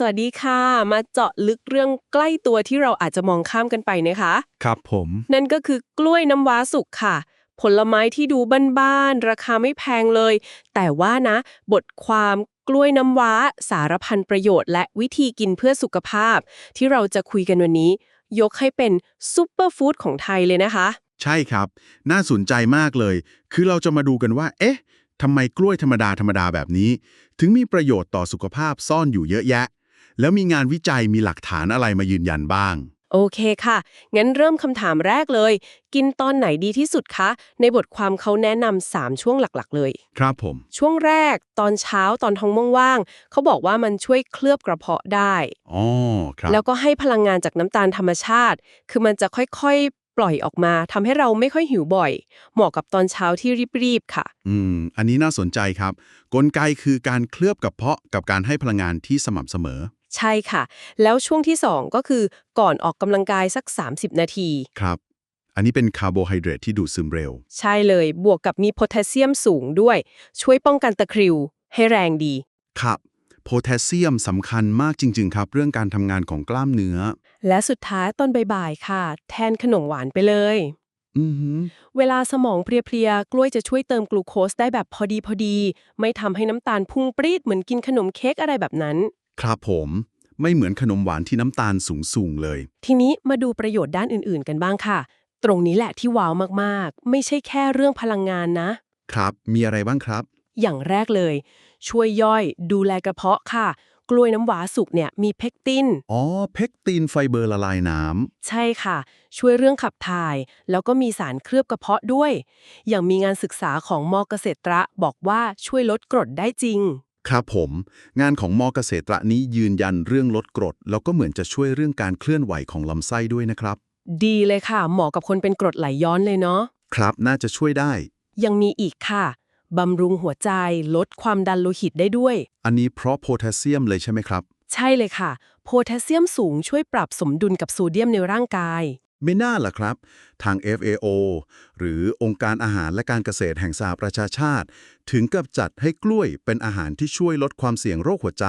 สวัสดีค่ะ มาเจาะลึกเรื่องใกล้ตัวที่เราอาจจะมองข้ามกันไปนะคะ ครับผม นั่นก็คือกล้วยน้ำว้าสุกค่ะ ผลไม้ที่ดูบ้านๆราคาไม่แพงเลย แต่ว่านะ บทความกล้วยน้ำว้า สารพันประโยชน์ และวิธีกินเพื่อสุขภาพ ที่เราจะคุยกันวันนี้ ยกให้เป็นซุปเปอร์ฟู้ดของไทยเลยนะคะ ใช่ครับ น่าสนใจมากเลย คือเราจะมาดูกันว่า เอ๊ะทำไมกล้วยธรรมดาธรรมดาแบบนี้ ถึงมีประโยชน์ต่อสุขภาพซ่อนอยู่เยอะแยะ แล้วมีงานวิจัยมีหลักฐานอะไรมายืนยันบ้าง โอเคค่ะ งั้นเริ่มคำถามแรกเลย กินตอนไหนดีที่สุดคะ ในบทความเขาแนะนำสามช่วงหลักๆ เลย ครับผม ช่วงแรกตอนเช้าตอนท้องว่างๆเขาบอกว่ามันช่วยเคลือบกระเพาะได้ อ๋อ ครับ แล้วก็ให้พลังงานจากน้ำตาลธรรมชาติ คือมันจะค่อยๆ ปล่อยออกมาทำให้เราไม่ค่อยหิวบ่อย เหมาะกับตอนเช้าที่รีบๆ ค่ะ อืม อันนี้น่าสนใจครับ กลไกคือการเคลือบกระเพาะกับการให้พลังงานที่สม่ำเสมอ ใช่ค่ะ แล้วช่วงที่สองก็คือก่อนออกกำลังกายสัก 30 นาที ครับ อันนี้เป็นคาร์โบไฮเดรตที่ดูดซึมเร็ว ใช่เลย บวกกับมีโพแทสเซียมสูงด้วย ช่วยป้องกันตะคริว ให้แรงดี ครับโพแทสเซียมสำคัญมากจริง ๆ ครับ เรื่องการทำงานของกล้ามเนื้อ และสุดท้ายตอนบ่ายๆค่ะ แทนขนมหวานไปเลย อือหือเวลาสมองเพลียๆ กล้วยจะช่วยเติมกลูโคสได้แบบพอดีพอดี ไม่ทำให้น้ำตาลพุ่งปรีดเหมือนกินขนมเค้กอะไรแบบนั้น ครับผมไม่เหมือนขนมหวานที่น้ำตาลสูงๆเลย ทีนี้มาดูประโยชน์ด้านอื่นๆกันบ้างค่ะ ตรงนี้แหละที่ว้าวมากๆ ไม่ใช่แค่เรื่องพลังงานนะ ครับ มีอะไรบ้างครับ อย่างแรกเลย ช่วยย่อยดูแลกระเพาะค่ะ กล้วยน้ำว้าสุกเนี่ยมีเพกติน อ๋อ เพกตินไฟเบอร์ละลายน้ใช่ค่ะ ช่วยเรื่องขับถ่าย แล้วก็มีสารเคลือบกระเพาะด้วย อย่างมีงานศึกษาของมอเกษตรบอกว่าช่วยลดกรดได้จริงำ ครับผม งานของมอเกษตรนี้ยืนยันเรื่องลดกรด แล้วก็เหมือนจะช่วยเรื่องการเคลื่อนไหวของลำไส้ด้วยนะครับ ดีเลยค่ะ เหมาะกับคนเป็นกรดไหลย้อนเลยเนาะ ครับ น่าจะช่วยได้ ยังมีอีกค่ะ บำรุงหัวใจลดความดันโลหิตได้ด้วย อันนี้เพราะโพแทสเซียมเลยใช่ไหมครับ ใช่เลยค่ะ โพแทสเซียมสูงช่วยปรับสมดุลกับโซเดียมในร่างกาย ไม่น่าล่ะครับ ทาง FAO หรือองค์การอาหารและการเกษตรแห่งสหประชาชาติ ถึงกับจัดให้กล้วยเป็นอาหารที่ช่วยลดความเสี่ยงโรคหัวใจ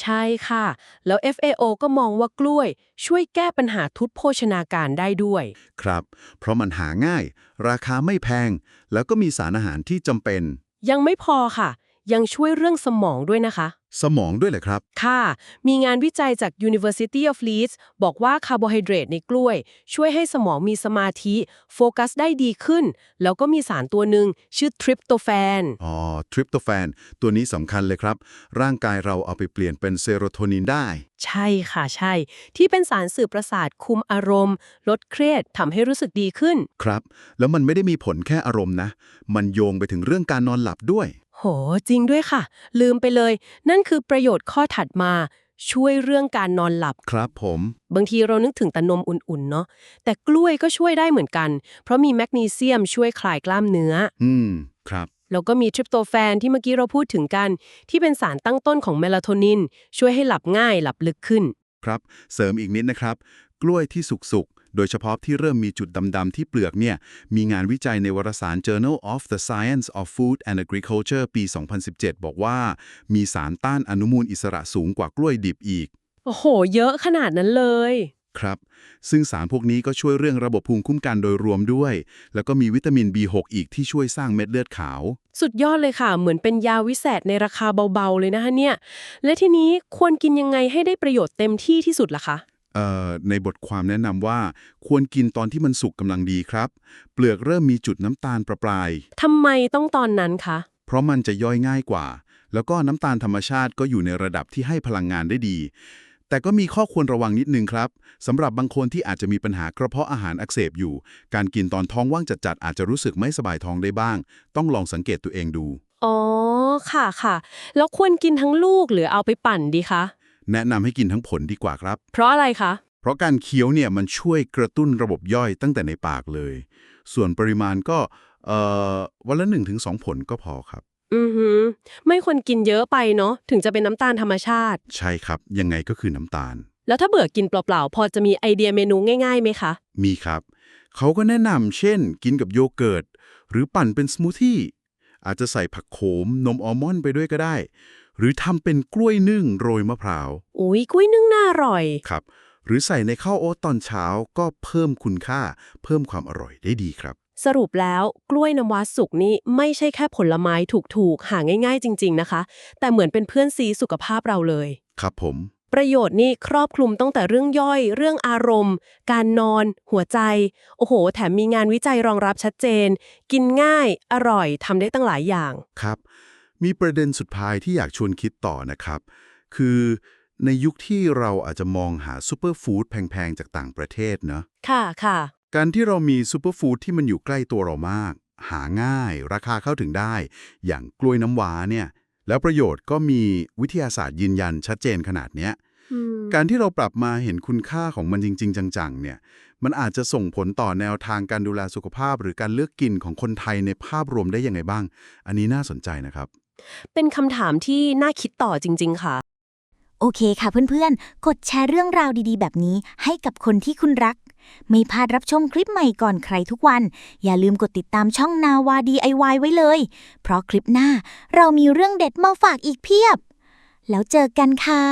ใช่ค่ะ แล้ว FAO ก็มองว่ากล้วยช่วยแก้ปัญหาทุพโภชนาการได้ด้วย ครับ เพราะมันหาง่าย ราคาไม่แพง แล้วก็มีสารอาหารที่จำเป็น ยังไม่พอค่ะ ยังช่วยเรื่องสมองด้วยนะคะ สมองด้วยเหรอครับ ค่ะ มีงานวิจัยจาก University of Leeds บอกว่าคาร์โบไฮเดรตในกล้วย ช่วยให้สมองมีสมาธิ โฟกัสได้ดีขึ้น แล้วก็มีสารตัวหนึ่งชื่อทริปโตแฟน อ๋อ ทริปโตแฟน ตัวนี้สำคัญเลยครับ ร่างกายเราเอาไปเปลี่ยนเป็นเซโรโทนินได้ ใช่ค่ะใช่ ที่เป็นสารสื่อประสาทคุมอารมณ์ ลดเครียดทำให้รู้สึกดีขึ้น ครับ แล้วมันไม่ได้มีผลแค่อารมณ์นะ มันโยงไปถึงเรื่องการนอนหลับด้วย โห จริงด้วยค่ะ ลืมไปเลย นั่นคือประโยชน์ข้อถัดมา ช่วยเรื่องการนอนหลับ ครับผม บางทีเรานึกถึงแต่นมอุ่นๆ เนาะแต่กล้วยก็ช่วยได้เหมือนกัน เพราะมีแมกนีเซียมช่วยคลายกล้ามเนื้อ อืม ครับ แล้วก็มีทริปโตแฟนที่เมื่อกี้เราพูดถึงกัน ที่เป็นสารตั้งต้นของเมลาโทนิน ช่วยให้หลับง่ายหลับลึกขึ้น ครับ เสริมอีกนิดนะครับ กล้วยที่สุกๆ โดยเฉพาะที่เริ่มมีจุดดำๆที่เปลือกเนี่ย มีงานวิจัยในวารสาร Journal of the Science of Food and Agriculture ปี 2017 บอกว่า มีสารต้านอนุมูลอิสระสูงกว่ากล้วยดิบอีก โอ้โห เยอะขนาดนั้นเลย ครับ ซึ่งสารพวกนี้ก็ช่วยเรื่องระบบภูมิคุ้มกันโดยรวมด้วย แล้วก็มีวิตามิน B6 อีกที่ช่วยสร้างเม็ดเลือดขาว สุดยอดเลยค่ะ เหมือนเป็นยาวิเศษในราคาเบาๆเลยนะคะเนี่ย และทีนี้ควรกินยังไงให้ได้ประโยชน์เต็มที่ที่สุดล่ะคะเอ่อ ในบทความแนะนำว่า ควรกินตอนที่มันสุกกำลังดีครับ เปลือกเริ่มมีจุดน้ำตาลประปรายทำไมต้องตอนนั้นคะ เพราะมันจะย่อยง่ายกว่า แล้วก็น้ำตาลธรรมชาติก็อยู่ในระดับที่ให้พลังงานได้ดี แต่ก็มีข้อควรระวังนิดนึงครับสำหรับบางคนที่อาจจะมีปัญหากระเพาะอาหารอักเสบอยู่ การกินตอนท้องว่างจัดๆอาจจะรู้สึกไม่สบายท้องได้บ้าง ต้องลองสังเกตตัวเองดูอ๋อค่ะค่ะ แล้วควรกินทั้งลูกหรือเอาไปปั่นดีคะ แนะนำให้กินทั้งผลดีกว่าครับ เพราะอะไรคะ เพราะการเคี้ยวเนี่ยมันช่วยกระตุ้นระบบย่อยตั้งแต่ในปากเลย ส่วนปริมาณก็เอ่อวันละ1-2 ผลก็พอครับ อือหือไม่ควรกินเยอะไปเนาะถึงจะเป็นน้ำตาลธรรมชาติ ใช่ครับ ยังไงก็คือน้ำตาล แล้วถ้าเบื่อกินเปล่าๆ พอจะมีไอเดียเมนูง่ายๆไหมคะ มีครับ เขาก็แนะนำเช่น กินกับโยเกิร์ตหรือปั่นเป็นสมูทตี้อาจจะใส่ผักโขมนมอัลมอนด์ไปด้วยก็ได้ หรือทำเป็นกล้วยนึ่งโรยมะพร้าวอุ้ยกุ้ยนึ่งน่าอร่อย ครับ หรือใส่ในข้าวโอ๊ตตอนเช้าก็เพิ่มคุณค่า เพิ่มความอร่อยได้ดีครับ สรุปแล้วกล้วยน้ำว้าสุกนี่ไม่ใช่แค่ผลไม้ถูกๆ หาง่าย ๆ จริง ๆ นะคะ แต่เหมือนเป็นเพื่อนซีสุขภาพเราเลย ครับผม ประโยชน์นี่ครอบคลุมตั้งแต่เรื่องย่อย เรื่องอารมณ์ การนอน หัวใจ โอ้โห แถมมีงานวิจัยรองรับชัดเจน กินง่าย อร่อยทำได้ตั้งหลายอย่าง ครับ มีประเด็นสุดท้ายที่อยากชวนคิดต่อนะครับ คือในยุคที่เราอาจจะมองหาซูเปอร์ฟู้ดแพงๆ จากต่างประเทศเนอะค่ะค่ะ การที่เรามีซูเปอร์ฟู้ดที่มันอยู่ใกล้ตัวเรามาก หาง่าย ราคาเข้าถึงได้ อย่างกล้วยน้ำว้าเนี่ยแล้วประโยชน์ก็มีวิทยาศาสตร์ยืนยันชัดเจนขนาดเนี้ยอืมการที่เราปรับมาเห็นคุณค่าของมันจริง ๆ จังๆ เนี่ย มันอาจจะส่งผลต่อแนวทางการดูแลสุขภาพ หรือการเลือกกินของคนไทยในภาพรวมได้ยังไงบ้าง อันนี้น่าสนใจนะครับ เป็นคำถามที่น่าคิดต่อจริง ๆ ค่ะ โอเคค่ะเพื่อนๆ กดแชร์เรื่องราวดีๆ แบบนี้ให้กับคนที่คุณรัก ไม่พลาดรับชมคลิปใหม่ก่อนใครทุกวัน อย่าลืมกดติดตามช่องนาวา DIY ไว้เลย เพราะคลิปหน้าเรามีเรื่องเด็ดมาฝากอีกเพียบ แล้วเจอกันค่ะ